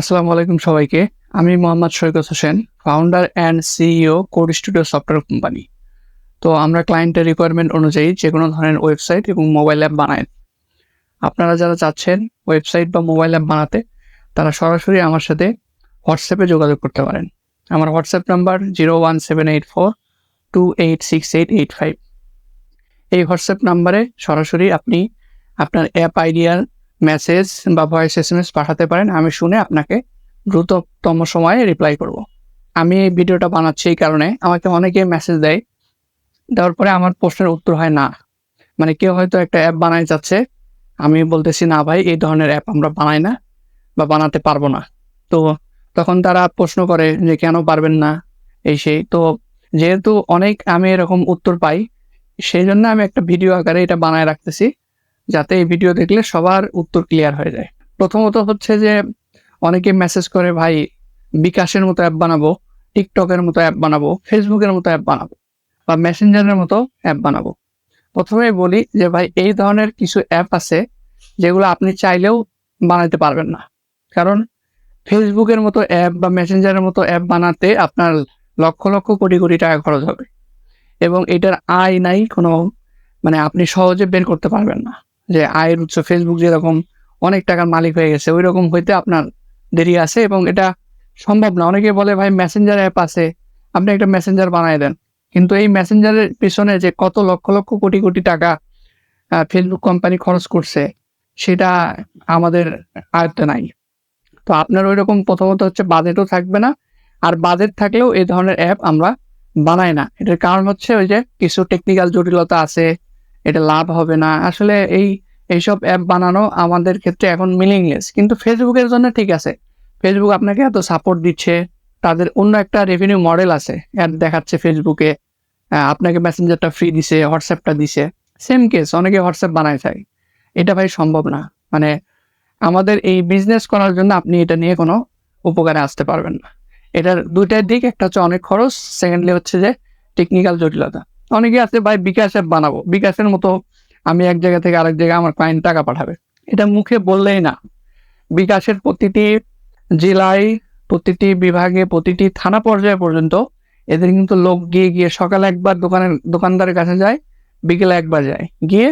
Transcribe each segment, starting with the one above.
আসসালামু আলাইকুম সবাইকে। আমি Mohammad Saikat Hossain founder and CEO code studio software company তো আমরা ক্লায়েন্টের রিকোয়ারমেন্ট অনুযায়ী যে কোনো ধরনের ওয়েবসাইট এবং মোবাইল অ্যাপ বানাই। আপনারা যারা চাচ্ছেন ওয়েবসাইট বা মোবাইল অ্যাপ বানাতে, তারা সরাসরি আমার সাথে হোয়াটসঅ্যাপে যোগাযোগ করতে পারেন। আমার WhatsApp number zero one seven eight four two eight six eight eight five এই হোয়াটসঅ্যাপ নাম্বারে সরাসরি আপনি আপনার অ্যাপ আইডিয়ার মেসেজ বা ভয়েস এস এম এস পাঠাতে পারেন, আমি শুনে আপনাকে দ্রুততম সময়ে রিপ্লাই করব। আমি এই ভিডিওটা বানাচ্ছি এই কারণে। আমাকে অনেকে মেসেজ দেয়, দেওয়ার পরে আমার প্রশ্নের উত্তর হয় না। মানে কেউ হয়তো একটা অ্যাপ বানাই যাচ্ছে, আমি বলতেছি, না ভাই, এই ধরনের অ্যাপ আমরা বানাই না বা বানাতে পারব না। তো তখন তারা প্রশ্ন করে যে, কেন পারবেন না? এই সেই। তো যেহেতু অনেক আমি এরকম উত্তর পাই, সেই জন্য আমি একটা ভিডিও আকারে এটা বানায় রাখতেছি। যাতে এই ভিডিও দেখলে সবার উত্তর ক্লিয়ার হয়ে যায়। প্রথমত হচ্ছে যে, অনেকে মেসেজ করে, ভাই, বিকাশের মতো অ্যাপ বানাবো, টিকটকের মতো অ্যাপ বানাবো, ফেসবুকের মতো অ্যাপ বানাবো বা মেসেঞ্জারের মতো অ্যাপ বানাবো। প্রথমে বলি যে, ভাই, এই ধরনের কিছু অ্যাপ আছে যেগুলো আপনি চাইলেও বানাতে পারবেন না। কারণ ফেসবুকের মতো অ্যাপ বা মেসেঞ্জারের মতো অ্যাপ বানাতে আপনার লক্ষ লক্ষ কোটি কোটি টাকা খরচ হবে। এবং এটার আয় নাই কোনো মানে আপনি সহজে বের করতে পারবেন না। যে আয়ের উৎস ফেসবুক যেরকম অনেক টাকার মালিক হয়ে গেছে ওই রকম হইতে আপনার দেরি আছে এবং এটা সম্ভব না। অনেকে বলে, ভাই মেসেঞ্জার অ্যাপ আছে, আপনি একটা মেসেঞ্জার বানাই দেন। কিন্তু এই মেসেঞ্জারের পিছনে যে কত লক্ষ লক্ষ, কোটি কোটি টাকা ফেসবুক কোম্পানি খরচ করছে, সেটা আমাদের আয়ত্তে নাই। তো আপনার ওই রকম প্রথমত হচ্ছে বাজেটও থাকবে না, আর বাজেট থাকলেও এই ধরনের অ্যাপ আমরা বানাই না। এটার কারণ হচ্ছে ওই যে কিছু টেকনিক্যাল জটিলতা আছে এটা লাভ হবে না। আসলে এই, এইসব অ্যাপ বানানো আমাদের ক্ষেত্রে এখন মিনিংলেস কিন্তু ফেসবুকের জন্য ঠিক আছে। ফেসবুক আপনাকে এত সাপোর্ট দিচ্ছে। তাদের অন্য একটা রেভিনিউ মডেল আছে। অ্যাড দেখাচ্ছে ফেসবুকে আপনাকে মেসেঞ্জারটা ফ্রি দিছে হোয়াটসঅ্যাপটা দিছে। সেম কেস অনেকে হোয়াটসঅ্যাপ বানায় চায় এটা ভাই সম্ভব না। মানে আমাদের এই বিজনেস করার জন্য আপনি এটা নিয়ে কোনো উপকারে আসতে পারবেন না। এটার দুইটার দিক, একটা হচ্ছে অনেক খরচ সেকেন্ডলি হচ্ছে যে টেকনিক্যাল জটিলতা। অনেকে আছে ভাই বিকাশ অ্যাপ বানাবো। বিকাশের মতো আমি এক জায়গা থেকে আরেক জায়গায় আমার ক্লায়েন্ট টাকা পাঠাবে। এটা মুখে বললেই না। বিকাশের প্রতিটি জেলায়, প্রতিটি বিভাগে, প্রতিটি থানা পর্যায়ে পর্যন্ত এদের কিন্তু লোক গিয়ে গিয়ে সকালে একবার দোকানের দোকানদারের কাছে যায়, বিকেলে একবার যায়। গিয়ে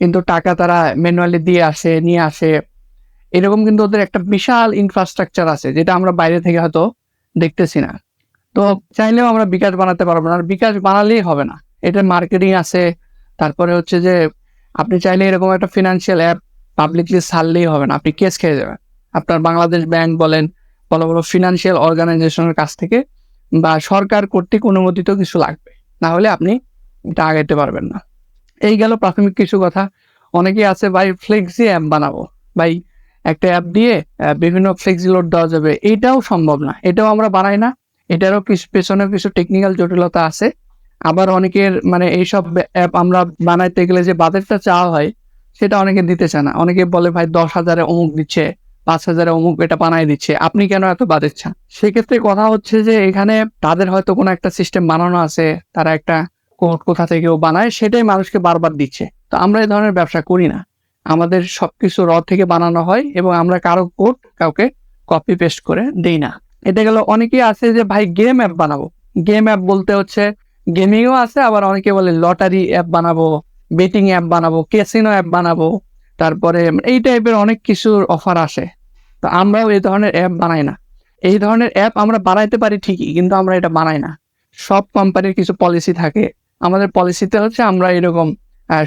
কিন্তু টাকা তারা ম্যানুয়ালি দিয়ে আসে, নিয়ে আসে। এরকম কিন্তু ওদের একটা বিশাল ইনফ্রাস্ট্রাকচার আছে, যেটা আমরা বাইরে থেকে হয়তো দেখতেছি না। তো চাইলেও আমরা বিকাশ বানাতে পারব না। আর বিকাশ বানালেই হবে না। এটা মার্কেটিং আছে। তারপরে হচ্ছে যে, আপনি চাইলে এরকম একটা ফিনান্সিয়াল অ্যাপ পাবলিকলি ছাড়লেই হবে না। আপনি কেস খেয়ে যাবেন। আপনার বাংলাদেশ ব্যাংক বলেন বড় বড় ফিনান্সিয়াল অর্গানাইজেশনের কাছ থেকে বা সরকার কর্তৃক অনুমোদিত কিছু লাগবে। না হলে আপনি এটা আগাইতে পারবেন না। এই গেল প্রাথমিক কিছু কথা। অনেকেই আছে, ভাই ফ্লেক্সি অ্যাপ বানাবো। ভাই, একটা অ্যাপ দিয়ে বিভিন্ন ফ্লেক্সি লোড দেওয়া যাবে। এটাও সম্ভব না। এটাও আমরা বানাই না। এটারও কিছু পেছনে কিছু টেকনিক্যাল জটিলতা আছে। আবার অনেকের মানে এইসব অ্যাপ আমরা বানাইতে গেলে যে বাজেটটা চাওয়া হয়, সেটা অনেকে দিতে চায় না। অনেকে বলে, ভাই, দশ হাজারে অমুক দিচ্ছে, পাঁচ হাজারে অমুক এটা বানাই দিচ্ছে। আপনি কেন এত বাজেট চান? সেক্ষেত্রে কথা হচ্ছে যে, এখানে তাদের হয়তো কোনো একটা সিস্টেম বানানো আছে, তারা একটা কোড কোথা থেকেও বানায়, সেটাই মানুষকে বারবার দিচ্ছে। তো আমরা এই ধরনের ব্যবসা করি না। আমাদের সবকিছু র থেকে বানানো হয় এবং আমরা কারও কোড কাউকে কপি পেস্ট করে দেই না। এটা গেল, অনেকেই আছে যে, ভাই গেম অ্যাপ বানাবো। গেম অ্যাপ বলতে হচ্ছে গেমিংও আছে, আবার অনেকে বলে লটারি অ্যাপ বানাবো বেটিং অ্যাপ বানাবো ক্যাসিনো অ্যাপ বানাবো, তারপরে এই টাইপের অনেক কিছুর অফার আসে। তো আমরাও এই ধরনের অ্যাপ বানাই না। এই ধরনের অ্যাপ আমরা বানাইতে পারি ঠিকই, কিন্তু আমরা এটা বানাই না। সব কোম্পানির কিছু পলিসি থাকে। আমাদের পলিসিতে হচ্ছে আমরা এরকম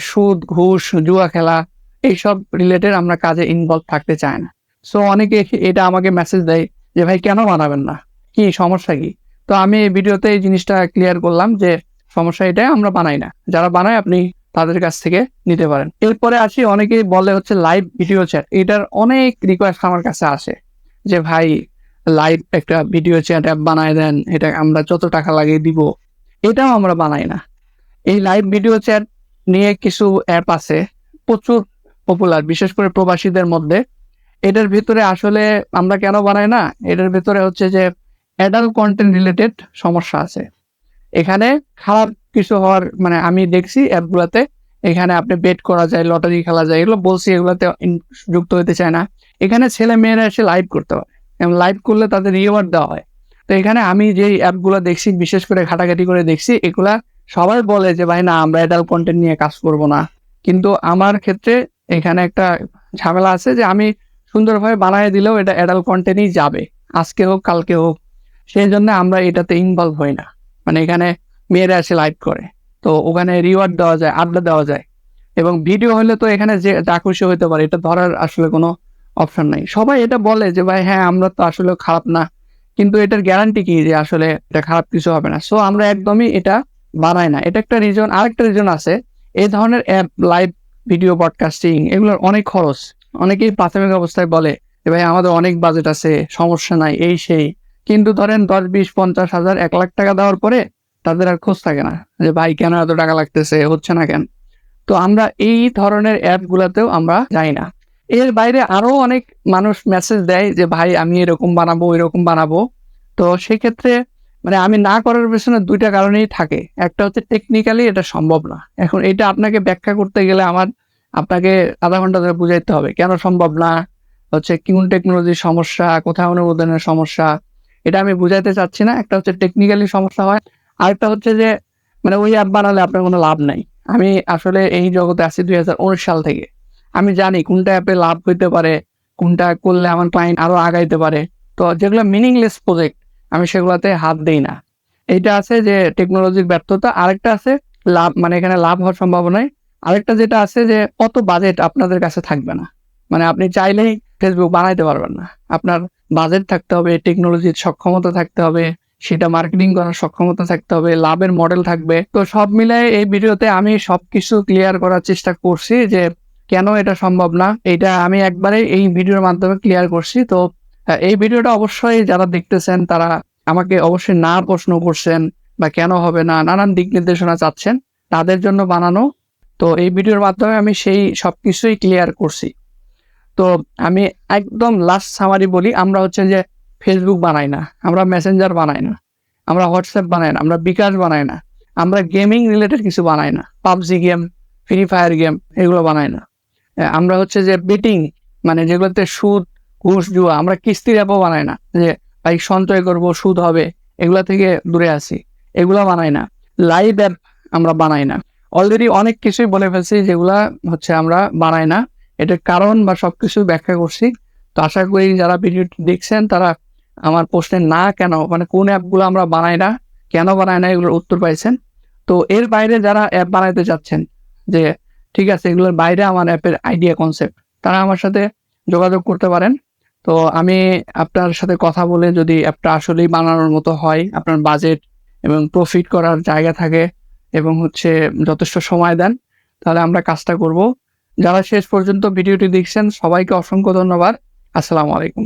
সুদ, ঘুষ, জুয়া খেলা, এইসব রিলেটেড আমরা কাজে ইনভলভ থাকতে চাই না। সো অনেকে এটা আমাকে মেসেজ দেয় যে, ভাই, কেন বানাবেন না? কি সমস্যা কি? তো আমি এই ভিডিওতে এই জিনিসটা ক্লিয়ার করলাম যে সমস্যা এটাই আমরা বানাই না। যারা বানায় আপনি তাদের কাছ থেকে নিতে পারেন। এরপরে আসি, অনেকেই বলে হচ্ছে লাইভ ভিডিও চ্যাট এটার অনেক রিকোয়েস্ট আমার কাছে আসে যে, ভাই লাইভ একটা ভিডিও চ্যাট অ্যাপ বানায় দেন। এটা আমরা যত টাকা লাগিয়ে দিব, এটাও আমরা বানাই না। এই লাইভ ভিডিও চ্যাট নিয়ে কিছু অ্যাপ আছে, প্রচুর পপুলার বিশেষ করে প্রবাসীদের মধ্যে। এটার ভিতরে আসলে আমরা কেন বানাই না? এটার ভিতরে হচ্ছে যে অ্যাডাল্ট কন্টেন্ট রিলেটেড সমস্যা আছে। এখানে খারাপ কিছু হওয়ার মানে আমি দেখছি অ্যাপগুলোতে এখানে আপনি বেট করা যায় লটারি খেলা যায়, এগুলো বলছি এগুলোতে যুক্ত হতে চায় না। এখানে ছেলে মেয়েরা এসে লাইভ করতে পারে। এবং লাইভ করলে তাদের রিওয়ার্ড দেওয়া হয়। তো এখানে আমি যে অ্যাপগুলো দেখছি, বিশেষ করে ঘাটাঘাটি করে দেখছি, এগুলা সবাই বলে যে, ভাই না, আমরা অ্যাডাল্ট কন্টেন্ট নিয়ে কাজ করব না। কিন্তু আমার ক্ষেত্রে এখানে একটা ঝামেলা আছে যে, আমি সুন্দরভাবে বানিয়ে দিলেও এটা অ্যাডাল্ট কন্টেন্টই যাবে। আজকে হোক, কালকে হোক সেই জন্য আমরা এটাতে ইনভলভ হই না। মানে এখানে মেয়েরা এসে লাইভ করে। তো ওখানে রিওয়ার্ড দেওয়া যায়, আড্ডা দেওয়া যায়। এবং ভিডিও হলে তো এখানে যে, যা খুশি হতে পারে, এটা ধরার আসলে কোনো অপশন নাই। সবাই এটা বলে যে, ভাই হ্যাঁ আমরা তো আসলে খারাপ না। কিন্তু এটার গ্যারান্টি কি যে, আসলে এটা খারাপ কিছু হবে না? সো আমরা একদমই এটা বানাই না। এটা একটা রিজন আরেকটা রিজন আছে। এই ধরনের অ্যাপ লাইভ ভিডিও পডকাস্টিং এগুলোর অনেক খরচ। অনেকেই প্রাথমিক অবস্থায় বলে যে, ভাই, আমাদের অনেক বাজেট আছে, সমস্যা নাই, এই, সেই। কিন্তু ধরেন দশ, বিশ, পঞ্চাশ হাজার, এক লাখ টাকা দেওয়ার পরে তাদের আর খোঁজ থাকে না যে, ভাই, কেন এত টাকা লাগতেছে? হচ্ছে না কেন? তো আমরা এই ধরনের অ্যাপগুলোতেও আমরা যাই না। এর বাইরে আরও অনেক মানুষ মেসেজ দেয় যে, ভাই, আমি এরকম বানাবো এরকম বানাবো। তো সেক্ষেত্রে মানে আমি না করার পেছনে দুইটা কারণেই থাকে। একটা হচ্ছে টেকনিক্যালি এটা সম্ভব না। এখন এটা আপনাকে ব্যাখ্যা করতে গেলে আমার, আপনাকে আধা ঘণ্টা ধরে বুঝাইতে হবে, কেন সম্ভব না? হচ্ছে কোন টেকনোলজির সমস্যা, কোথায় অনুমোদনের সমস্যা? এটা আমি বুঝাইতে চাচ্ছি না। একটা হচ্ছে টেকনিক্যালি সমস্যা হয়, আরেকটা হচ্ছে যে মানে ওই অ্যাপ বানালে আপনার কোনো লাভ নাই। আমি আসলে এই জগতে আছি দুই সাল থেকে। আমি জানি কোনটা অ্যাপে লাভ হইতে পারে, কোনটা করলে আমার ক্লায়েন্ট আরও আগাইতে পারে। তো যেগুলো মিনিংলেস প্রজেক্ট আমি সেগুলোতে হাত দেই না। এইটা আছে যে টেকনোলজির ব্যর্থতা, আরেকটা আছে লাভ মানে এখানে লাভ হওয়ার সম্ভাবনায় আরেকটা যেটা আছে যে, কত বাজেট আপনাদের কাছে থাকবে না। মানে আপনি চাইলেই ফেসবুক বানাইতে পারবেন না। আপনার বাজেট থাকতে হবে টেকনোলজির সক্ষমতা থাকতে হবে, সেটা মার্কেটিং করার সক্ষমতা থাকতে হবে, লাভের মডেল থাকবে। তো সব মিলাই এই ভিডিওতে আমি সবকিছু ক্লিয়ার করার চেষ্টা করছি যে কেন এটা সম্ভব না, এটা আমি একবারে এই ভিডিওর মাধ্যমে ক্লিয়ার করছি। তো এই ভিডিওটা অবশ্যই যারা দেখতেছেন, তারা আমাকে অবশ্যই না প্রশ্ন করছেন বা কেন হবে না, নানান দিক নির্দেশনা চাচ্ছেন, তাদের জন্য বানানো। তো এই ভিডিওর মাধ্যমে আমি সেই সবকিছুই ক্লিয়ার করছি। তো আমি একদম লাস্ট সামারি বলি, আমরা হচ্ছে যে ফেসবুক বানাই না, আমরা মেসেঞ্জার বানাই না, আমরা হোয়াটসঅ্যাপ বানাই না, আমরা বিকাশ বানাই না, আমরা গেমিং রিলেটেড কিছু বানাই না, PUBG game free fire game এগুলো বানাই না। আমরা হচ্ছে যে বেটিং মানে যেগুলোতে সুদ, ঘুষ জুয়া, আমরা কিস্তির অ্যাপও বানাই না, যে ভাই সঞ্চয় করব, সুদ হবে, এগুলো থেকে দূরে আসি এগুলো বানাই না। লাইভ অ্যাপ আমরা বানাই না। অলরেডি অনেক কিছুই বলে ফেলছি, যেগুলা হচ্ছে আমরা বানাই না। এটার কারণ বা সবকিছু ব্যাখ্যা করছি। তো আশা করি যারা ভিডিওটি দেখছেন, তারা আমার প্রশ্নের না কেন মানে কোন অ্যাপগুলো আমরা বানাই না, কেন বানাই না, এগুলোর উত্তর পাইছেন। তো এর বাইরে যারা অ্যাপ বানাইতে চাচ্ছেন, যে ঠিক আছে, এগুলোর বাইরে আমার অ্যাপের আইডিয়া কনসেপ্ট তারা আমার সাথে যোগাযোগ করতে পারেন। তো আমি আপনার সাথে কথা বলে যদি অ্যাপটা আসলেই বানানোর মতো হয়, আপনার বাজেট এবং প্রফিট করার জায়গা থাকে এবং হচ্ছে যথেষ্ট সময় দেন, তাহলে আমরা কাজটা করব। যারা শেষ পর্যন্ত ভিডিওটি দেখছেন সবাইকে অসংখ্য ধন্যবাদ। আসসালামু আলাইকুম।